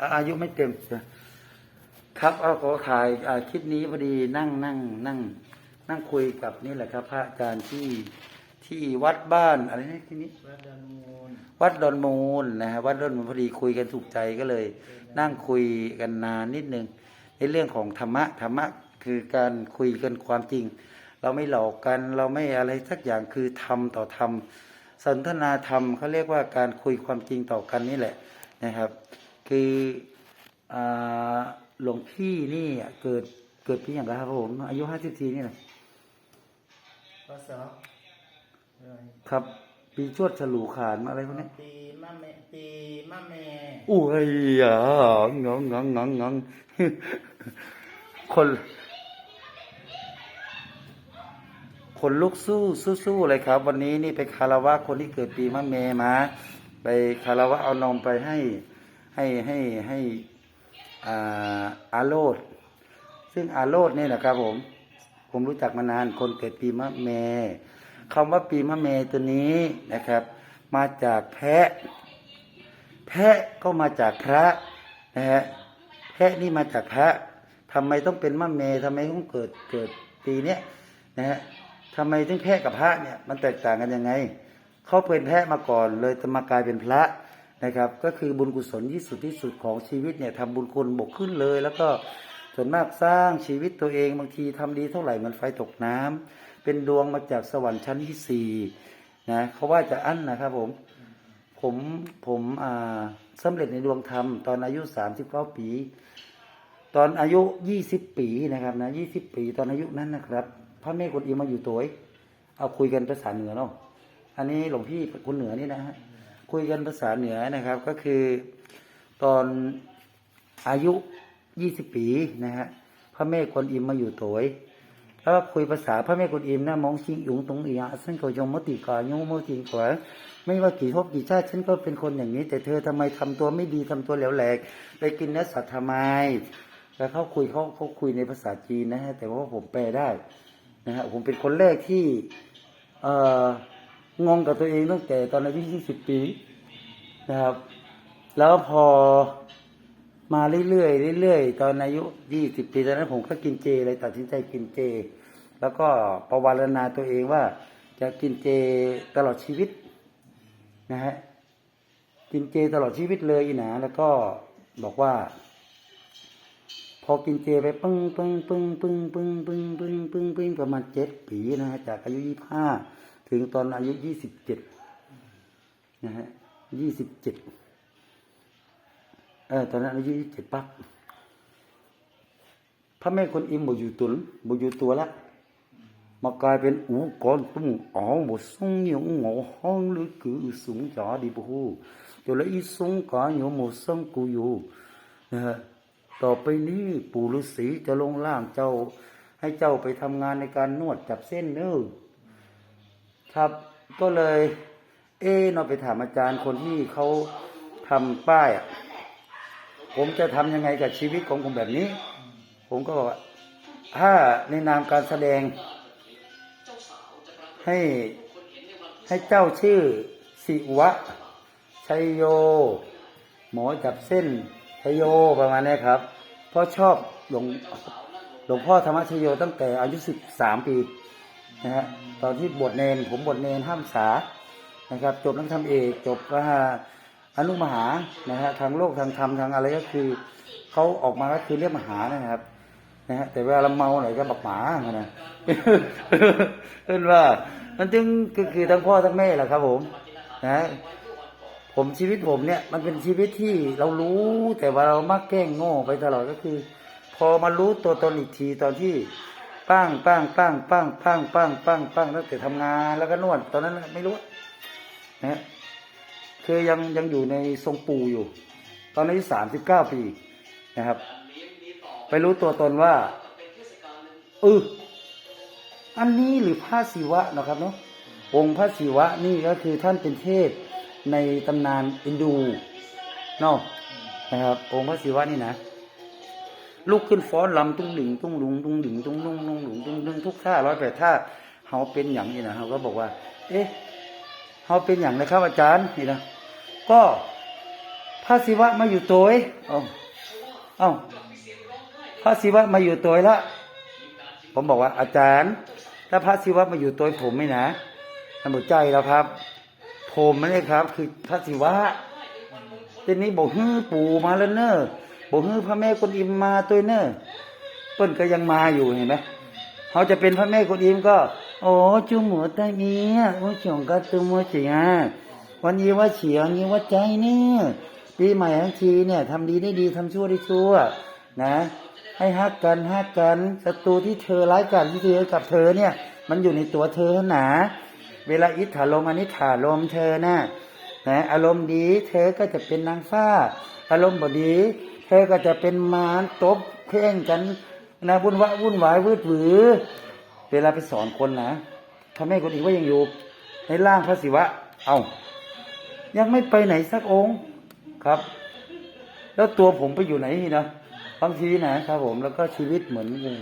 อะอายุไม่เต็ม ครับเอาขอถ่ายอ่าคลิปนี้พอดีนั่งนั่งนั่ง นั่งคุยกับนี่แหละครับ พระอาจารย์ที่ที่วัดบ้านอะไรนะที่นี้ วัดดอนมูลวัดดอนมูลนะฮะวัดดอนมูลพอดีคุยกันถูกใจก็เลย นั่งคุยกันนานนิดนึง ในเรื่องของธรรมะธรรมะคือการคุยกันความจริง เราไม่หลอกกันเราไม่อะไรสักอย่างคือธรรมต่อธรรมสนทนาธรรมเขาเรียกว่าการคุยความจริงต่อกันนี่แหละนะครับ คืออาหลวงพี่นี่เกิดเกิดปีอย่างไรครับผม อายุห้าสิบสี่นี่แหละพศเลยครับ ปีชวดฉลูขานอะไรพวกนี้ปีมะเมปีมะเมอุ้ยอะงงงงงงงคนคนลุกสู้สู้สู้เลยครับ วันนี้นี่ไปคารวะคนที่เกิดปีมะเมมา ไปคารวะเอานมไปให้ ให้ให้ให้อาโลดซึ่งอาโลดนี่นะครับผม ผมรู้จักมานานคนเกิดปีมะเมคำว่าปีมะเมตัวนี้นะครับ มาจากแพะ แพะก็มาจากพระนะฮะแพะนี่มาจากพระทำไมต้องเป็นมะเมทำไมต้องเกิดเกิดปีเนี้ยนะฮะทำไมถึงแพะกับพระเนี่ย มันแตกต่างกันยังไงเขาเป็นแพะมาก่อนเลยจะมากลายเป็นพระ นะครับ ก็คือบุญกุศลที่สุดที่สุดของชีวิตเนี่ยทำบุญคุณบกขึ้นเลย แล้วก็ส่วนมากสร้างชีวิตตัวเองบางทีทำดีเท่าไหร่มันไฟตกน้ำเป็นดวงมาจากสวรรค์ชั้นที่สี่นะเขาว่าจะอั้นนะครับผมผมผมอ่าสำเร็จในดวงธรรมตอนอายุสามสิบเก้าปี ตอนอายุยี่สิบปีนะครับนะยี่สิบปี ตอนอายุนั้นนะครับพระแม่กวนอิมมาอยู่ตัวเอเอาคุยกันภาษาเหนือเนาะอันนี้หลวงพี่คนเหนือนี่นะฮะ คุยกันภาษาเหนือนะครับ ก็คือตอนอายุยี่สิบปีนะฮะพระแม่กวนอิมมาอยู่ตัวเองแล้วคุยภาษาพระแม่กวนอิมนะมองชิงหยงตรงอียะซึ่งก็ยงมติกาโยมติกว่าไม่ว่ากี่ภพกี่ชาติฉันก็เป็นคนอย่างนี้ แต่เธอทำไมทำตัวไม่ดีทำตัวแหลวแหลกไปกินเนื้อสัตว์ทำไมแล้วเขาคุยเขาเขาคุยในภาษาจีนนะฮะแต่ว่าผมแปลได้นะฮะผมเป็นคนแรกที่เอ่องงกับตัวเองตั้งแต่ตอนอายุยี่สิบปี นะครับ แล้วพอมาเรื่อยๆเรื่อยๆตอนอายุยี่สิบปีตอนนั้นผมก็กินเจเลยตัดสินใจกินเจ แล้วก็ประวารณาตัวเองว่า จะกินเจตลอดชีวิตนะฮะกินเจตลอดชีวิตเลยอีหนาแล้วก็บอกว่า พอกินเจไปปึ้งปึ้งปึ้งปึ้งปึ้งปึ้งปึ้งปึ้งปึ้งประมาณเจ็ดปีนะฮะจากอายุยี่ห้าถึงตอนอายุยี่สิบเจ็ดนะฮะ ยี่สิบเจ็ดเออตอนนั้นอายุยี่สิบเจ็ดปั๊บพระแม่คนอิมบอยู่ตุนบอยู่ตัวละมากลายเป็นอูก่อนตุ้งอ๋อหมดทรงยงหงห้องหรือคือสูงจ๋าดีบูฮูจนล้วอีทรงกาอยู่หมดทรงกูอยู่นะฮะต่อไปนี้ปู่ฤาษีจะลงล่างเจ้า ให้เจ้าไปทำงานในการนวดจับเส้นเนื้อครับ ก็เลย เอ๊เราไปถามอาจารย์คนที่เขาทำป้ายอะผมจะทำยังไงกับชีวิตของผมแบบนี้ ผมก็บอกว่าถ้าในนามการแสดง ให้ให้เจ้าชื่อสิวะชัยโย หมอจับเส้นชัยโยประมาณนี้ครับเพราะชอบหลวงหลวงพ่อธรรมชัยโยตั้งแต่อายุสิบสามปีนะฮะตอนที่บวชเนนผมบวชเนนห้ามษา นะครับ จบนักธรรมเอกจบพระอนุมหานะฮะทางโลกทางธรรมทางอะไรก็คือเขาออกมาก็คือเรียกมหานะครับนะฮะแต่เวลาเราเมาหน่อยก็บักหมาไงนะเห็นว่า มันจึงคือคือทั้งพ่อทั้งแม่แหละครับ ผม นะผมชีวิตผมเนี่ยมันเป็นชีวิตที่เรารู้แต่ว่าเรามักแกล้งโง่ไปตลอดก็คือ พอมารู้ตัวตนอีกทีตอนที่ปั้งปั้งปั้งปั้งปั้งปั้งปั้งปั้งตั้งแต่ทำงานแล้วก็นวดตอนนั้นไม่รู้ นะคือยังยังอยู่ในทรงปูอยู่ ตอนนี้สามสิบเก้าปีนะครับ ไปรู้ตัวตนว่าเอออันนี้หรือพระศิวะนะครับเนาะองค์พระศิวะนี่ก็คือท่านเป็นเทพในตำนานอินดูเนาะนะครับ องค์พระศิวะนี่นะลุกขึ้นฟ้อนลำตุ้งหลิงตุ้งหลุงตุ้งหลิงตุ้งนุ่งนุ่งหลุงตุ้งตุ้งทุกท่าร้อยแปดท่าเขาเป็นอย่างนี้นะเขาก็บอกว่า เอ๊ะ เขาเป็นอย่างนะครับอาจารย์นี่นะก็พระศิวะมาอยู่ตัวเอ้ยเอ้าเอ้าพระศิวะมาอยู่ตัวแล้วผมบอกว่าอาจารย์ ถ้าพระศิวะมาอยู่ตัวผมไม่นะท่านบอกใจแล้วครับ ผมไม่ได้ครับ คือพระศิวะทีนี้บอกฮื้อปู่มาแล้วเนอะบอกฮื้อพระแม่กวนอิมมาตัวเนอะเปิ้นก็ยังมาอยู่เห็นไหมเขาจะเป็นพระแม่กวนอิมก็ โอ้จูหมูตาเมียโอ้ชงก็ตัวมัวเสียวันนี้ว่าเฉียวนี้ว่าใจเนี่ยปีใหม่ทั้งทีเนี่ยทำดีได้ดีทำชั่วได้ชั่ว นะ ให้ฮักกันฮักกันศัตรูที่เธอร้ายกันที่เธอกับเธอเนี่ย มันอยู่ในตัวเธอหนา เวลาอิทธาลมอนิถาลมเธอน่ะนะอารมณ์ดีเธอก็จะเป็นนางฟ้า อารมณ์บดี เธอก็จะเป็นมารตบเพ่งกันนะวุ่นวะวุ่นวาย วืดหวือ เวลาไปสอนคนนะพระแม่คนอีกว่ายังอยู่ ในร่างพระศิวะ เอายังไม่ไปไหนสักองค์ครับ แล้วตัวผมไปอยู่ไหนนี่นะบางทีนะครับผมแล้วก็ชีวิตเหมือนงู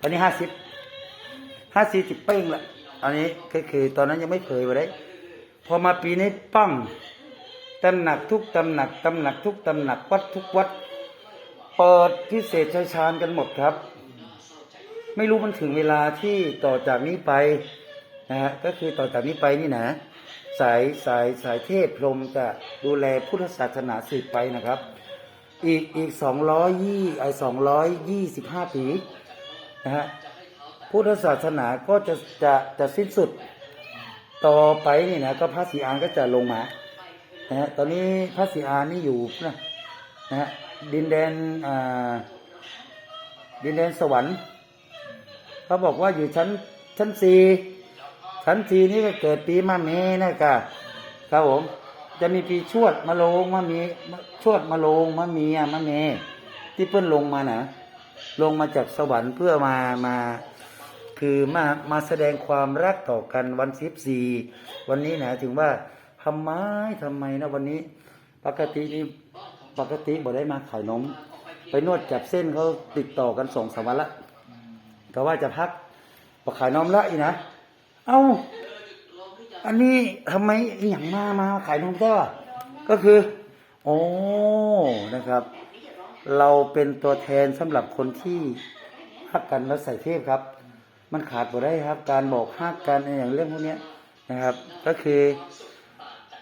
ตอนนี้ห้าสิบห้าสี่สิบเป้งละอันนี้ก็คือตอนนั้นยังไม่เผยไปได้ พอมาปีนี้ปั้งตำหนักทุกตำหนักตำหนักทุกตำหนักวัดทุกวัด เปิดพิเศษชัยชาญกันหมดครับ ไม่รู้มันถึงเวลาที่ต่อจากนี้ไปนะฮะก็คือต่อจากนี้ไปนี่นะสายสายสายเทพพรมจะดูแลพุทธศาสนาสืบไปนะครับ อีกอีกสองร้อยยี่ไอสองร้อยยี่สิบห้าปีนะฮะพุทธศาสนาก็จะจะจะสิ้นสุดต่อไปนี่นะก็พระศรีอานก็จะลงมานะฮะตอนนี้พระศรีอานนี่อยู่นะนะฮะดินแดนอ่าดินแดนสวรรค์ เขาบอกว่าอยู่ชั้นชั้นสี่ชั้นสี่นี่ก็เกิดปีมะเมนะครับครับผมจะมีปีชวดมะโรงมะมีชวดมะโรงมะเมียมะเมที่เพิ่นลงมานะลงมาจากสวรรค์เพื่อมามาคือมามาแสดงความรักต่อกันวันสิบสี่วันนี้นะถึงว่าทำไมทำไมนะวันนี้ ปกตินี่ปกติบ่ได้มาขายนมไปนวดจับเส้นเขาติดต่อกันสองสามวันละ ก็ว่าจะพักพอขายนมละอีกนะ เอ้า อันนี้ทำไมอหย่างมามาขายนมได้วะก็คือ โอ้นะครับ เราเป็นตัวแทนสำหรับคนที่ฮักกันแล้วใส่เทพครับ มันขาดบ่ได้ครับ การบอกฮักกันอย่างเรื่องพวกนี้ยนะครับ ก็คือ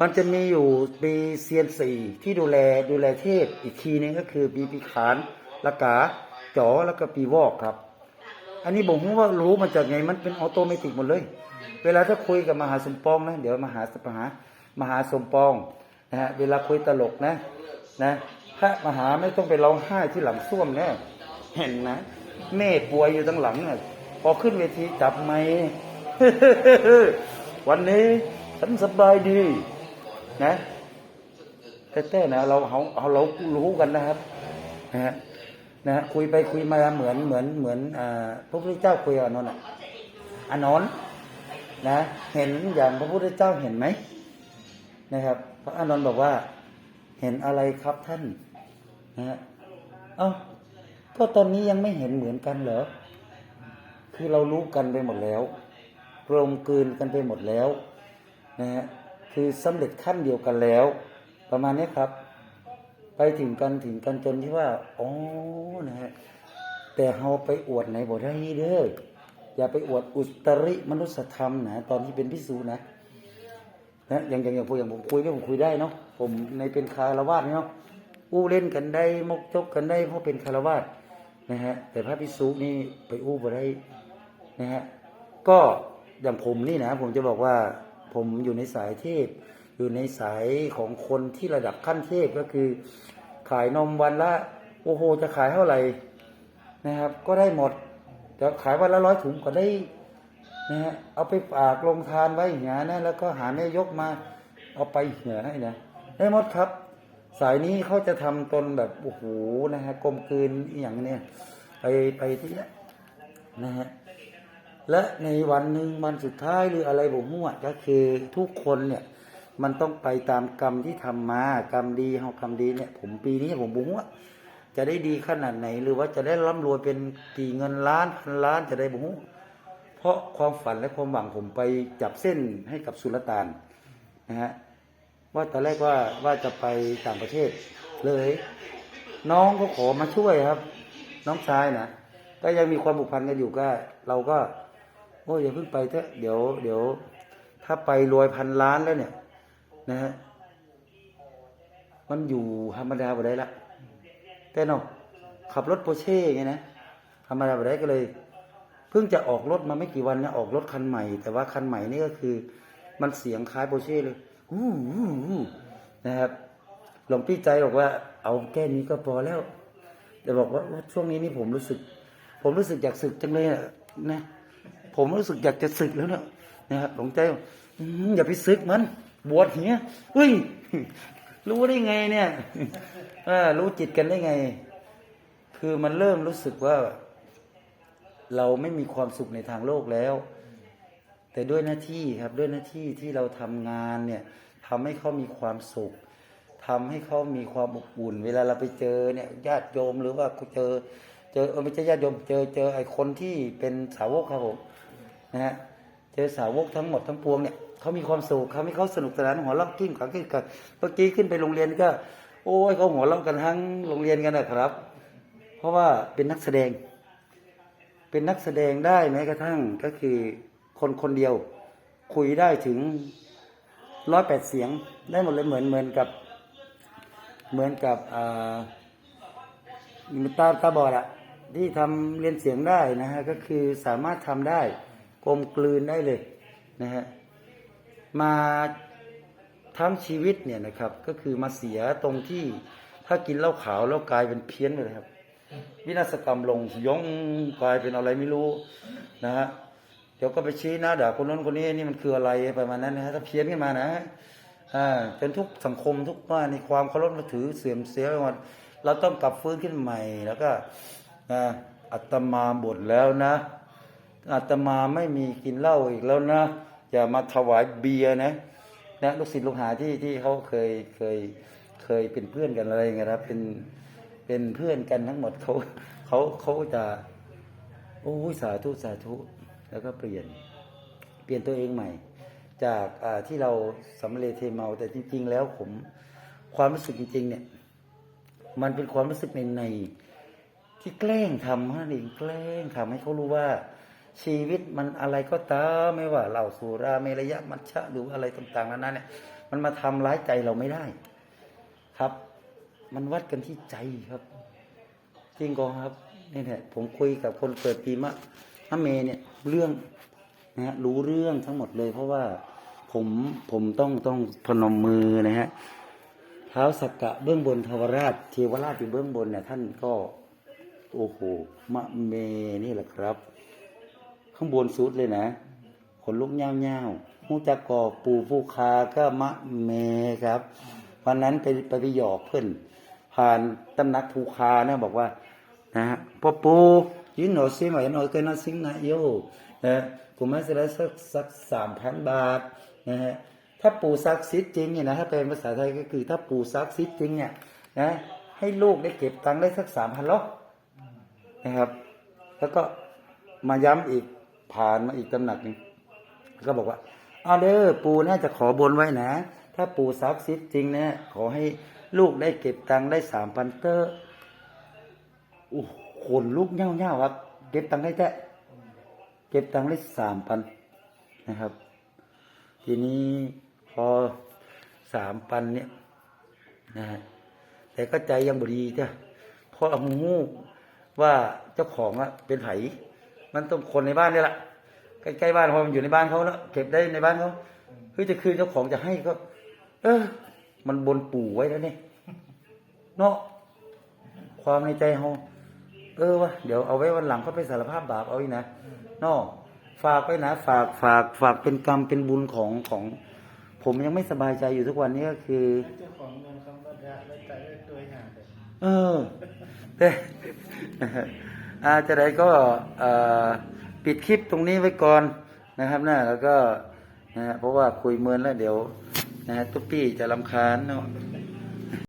มันจะมีอยู่ปีเซียนสี่ที่ดูแลดูแลเทพอีกทีนึงก็คือปีปีขานละกาจ๋อแล้วก็ปีวอกครับ อันนี้บอกว่ารู้มาจากไงมันเป็นออโตเมติกหมดเลย เวลาถ้าคุยกับมหาสมปองนะเดี๋ยวมหาสมหามหาสมปองนะฮะเวลาคุยตลกนะนะพระมหาไม่ต้องไปร้องไห้ที่หลังส้วมแน่เห็นนะแม่ป่วยอยู่ตั้งหลังน่ะพอขึ้นเวทีจับไม้วันนี้ฉันสบายดีนะแต่แต่นะเราเขาเอาเรารู้กันนะครับนะฮะ นะฮะคุยไปคุยมาเหมือนเหมือนเหมือนพระพุทธเจ้าคุยกับอนนท์อะอานนท์นะเห็นอย่างพระพุทธเจ้าเห็นไหมนะครับพระอานนท์บอกว่า เห็นอะไรครับท่านนะฮะเอ้าก็ตอนนี้ยังไม่เห็นเหมือนกันเหรอคือเรารู้กันไปหมดแล้วกลมกลืนกันไปหมดแล้วนะฮะคือสำเร็จขั้นเดียวกันแล้ว ประมาณนี้ครับ ไปถึงกันถึงกันจนที่ว่าอ๋อนะฮะแต่เราไปอวดในบทนี้เด้ออย่าไปอวดอุตริมนุสธรรมนะตอนที่เป็นพิสูจนะนะอย่างอย่างอย่างพวกอย่างผมคุยเนี่ยผมคุยได้เนาะผมในเป็นคารวาสเนาะอู้เล่นกันได้มกจกกันได้เพราะเป็นคารวาสนะฮะ แต่พระพิสุนี่ไปอู้บ่ได้นะฮะก็อย่างผมนี่นะผมจะบอกว่าผมอยู่ในสายเทพ อยู่ในสายของคนที่ระดับขั้นเทพก็คือ ขายนมวันละโอ้โหจะขายเท่าไหร่นะครับ ก็ได้หมดจะขายวันละร้อยถุงก็ได้นะฮะเอาไปฝากลงทานไว้อย่างนี้นะแล้วก็หาแม่ยกมาเอาไปเหี่ยให้นะได้หมดครับ สายนี้เขาจะทำตนแบบโอ้โหนะฮะกลมกลืนอย่างเนี้ยไปไปที่นี้นะฮะและในวันหนึ่งวันสุดท้ายหรืออะไรผมมั่วก็คือทุกคนเนี่ย มันต้องไปตามกรรมที่ทำมากรรมดีเฮากรรมดีเนี่ย ผมปีนี้ผมบุ้งว่าจะได้ดีขนาดไหน หรือว่าจะได้ร่ำรวยเป็นกี่เงินล้านพันล้านจะได้บุ้งเพราะความฝันและความหวังผมไปจับเส้นให้กับสุลต่านนะฮะว่าตอนแรกว่าว่าจะไปต่างประเทศเลย น้องเขาขอมาช่วยครับ น้องชายนะก็ยังมีความผูกพันกันอยู่ก็ เราก็โอ้ยอย่าเพิ่งไปเถอะเดี๋ยวเดี๋ยว ถ้าไปรวยพันล้านแล้วเนี่ย นะฮะมันอยู่ธรรมดาบ่ได้ละแต่เนาะขับรถโปเช่ไงนะธรรมดาบ่ได้ก็เลย เพิ่งจะออกรถมาไม่กี่วันเนี่ยออกรถคันใหม่ แต่ว่าคันใหม่นี่ก็คือ มันเสียงคล้ายโปเช่เลยอู้หูหูนะครับหลวงพี่ใจบอกว่า เอาแค่นี้ก็พอแล้วแต่บอกว่าช่วงนี้นี่ผมรู้สึก ผมรู้สึกอยากศึกจังเลยนะผมรู้สึกอยากจะศึกแล้วเนี่ยนะครับหลวงใจอกอืมอย่าไปศึกมัน บวชเหี้ยเฮ้ย รู้ได้ไงเนี่ยรู้จิตกันได้ไง คือมันเริ่มรู้สึกว่า เราไม่มีความสุขในทางโลกแล้ว แต่ด้วยหน้าที่ครับด้วยหน้าที่ที่เราทำงานเนี่ยทำให้เขามีความสุขทำให้เขามีความอบอุ่น เวลาเราไปเจอเนี่ยญาติโยมหรือว่าเจอ เจอไม่ใช่ญาติโยมเจอเจอไอ้คนที่เป็นสาวกครับผมนะฮะเจอสาวกทั้งหมดทั้งปวงเนี่ย เขามีความสุขเขาให้เขาสนุกสนานหัวเราะกิ้งขังกิ้งกันเมื่อกี้ขึ้นไปโรงเรียนก็ โอ้ยเขาหัวเราะกันทั้งโรงเรียนกันนะครับ เพราะว่าเป็นนักแสดง เป็นนักแสดงได้แม้กระทั่งก็คือคนคนเดียว คุยได้ถึงร้อยแปดเสียงได้หมดเลยเหมือนเหมือนกับเหมือนกับอ่าตาตาบอดอะที่ทำเรียนเสียงได้นะฮะก็คือสามารถทำได้กลมกลืนได้เลยนะฮะ มาทั้งชีวิตเนี่ยนะครับ ก็คือมาเสียตรงที่ถ้ากินเหล้าขาวแล้วกลายเป็นเพี้ยนเลยครับ วินาศกรรมลงยงกลายเป็นอะไรไม่รู้นะฮะเดี๋ยวก็ไปชี้หน้าด่าคนนั้นคนนี้นี่มันคืออะไรประมาณนั้นนะฮะถ้าเพี้ยนขึ้นมานะอ่าจนทุกสังคมทุกบ้านในความเคารพนับถือเสื่อมเสียไปหมดเราต้องกลับฟื้นขึ้นใหม่แล้วก็นะอัตมาบ่นแล้วนะ อัตมาไม่มีกินเหล้าอีกแล้วนะ อย่ามาถวายเบียร์นะนะลูกศิษย์ลูกหาที่ที่เขาเคยเคยเคยเป็นเพื่อนกันอะไรเงี้ยครับเป็นเป็นเพื่อนกันทั้งหมดเขาเขาเขาจะโอ้ยสาธุสาธุแล้วก็เปลี่ยน เปลี่ยนตัวเองใหม่ จากอ่าที่เราสำเร็จเทเมาแต่จริง ๆ แล้วผมความรู้สึกจริง ๆ เนี่ย มันเป็นความรู้สึกในในที่แกล้งทำนั่นเองแกล้งทำให้เขารู้ว่า ชีวิตมันอะไรก็ตามไม่ว่าเหล่าสุราเมรยะมัชชะหรืออะไรต่างๆนั้นเนี่ยมันมาทำร้ายใจเราไม่ได้ ครับ มันวัดกันที่ใจครับ จริงกองครับนี่แหละผมคุยกับคนเกิดปีมะมะเมเนี่ยเรื่องนะฮะรู้เรื่องทั้งหมดเลย เพราะว่าผมผมต้องต้องพนมมือนะฮะเท้าสักกะเบื้องบนเทวราชเทวราชอยู่เบื้องบนเนี่ยท่านก็โอ้โหมะเมนี่แหละครับ ข้างบนสุดเลยนะขนลุกเง่าๆหูจักกอกปูผู้คาก็มะเมครับวันนั้นไปไปหยอกเพื่อนผ่านตำหนักภูคาเนี่ยบอกว่านะฮะพ่อปูยินหนอซิมาหนอเกินนอซิงนะโยนะกูมาเสียสักสักสามพันบาทนะฮะถ้าปู่ซักซิดจริงเนี่ยนะถ้าเป็นภาษาไทยก็คือถ้าปู่ซักซิดจริงเนี่ยนะให้ลูกได้เก็บตังค์ได้สักสามพันล็อกนะครับ แล้วก็มาย้ำอีก ผ่านมาอีกตำหนักหนึ่งก็บอกว่าเอาเด้อปู่น่าจะขอบนไว้นะ ถ้าปู่ซักซิดจริงนะขอให้ลูกได้เก็บตังค์ได้สามพันเตอร์โอ้โหขนลูกเง่าๆครับ เก็บตังค์ได้แท้เก็บตังค์ได้สามพันนะครับ ทีนี้พอสามพันเนี่ยนะฮะแต่ก็ใจยังบดีจ้ะเพราะหูว่าเจ้าของอะเป็นไผมันต้องคนในบ้านนี่แหละ ใกล้ๆบ้านพอมันอยู่ในบ้านเขาแล้วเก็บได้ในบ้านเขาเฮ้ยจะคืนเจ้าของจะให้ก็ เออ มันบนปู่ไว้แล้วเนี่ยเนาะความในใจเขาเออวะเดี๋ยวเอาไว้วันหลังเขาไปสารภาพบาปเอาอีกนะเนาะฝากไว้นะฝากฝากฝากเป็นกรรมเป็นบุญของของ ผมยังไม่สบายใจอยู่ทุกวันนี้ก็คือ เจ้าของเงินคำว่าจะไว้ใจไว้ตัวหาแต่เออแต่อาจะได้ก็เอ่อ ปิดคลิปตรงนี้ไว้ก่อนนะครับนะแล้วก็นะฮะเพราะว่าคุยเมินแล้วเดี๋ยวนะฮะตุ๊ปปี้จะลำคาญเนาะ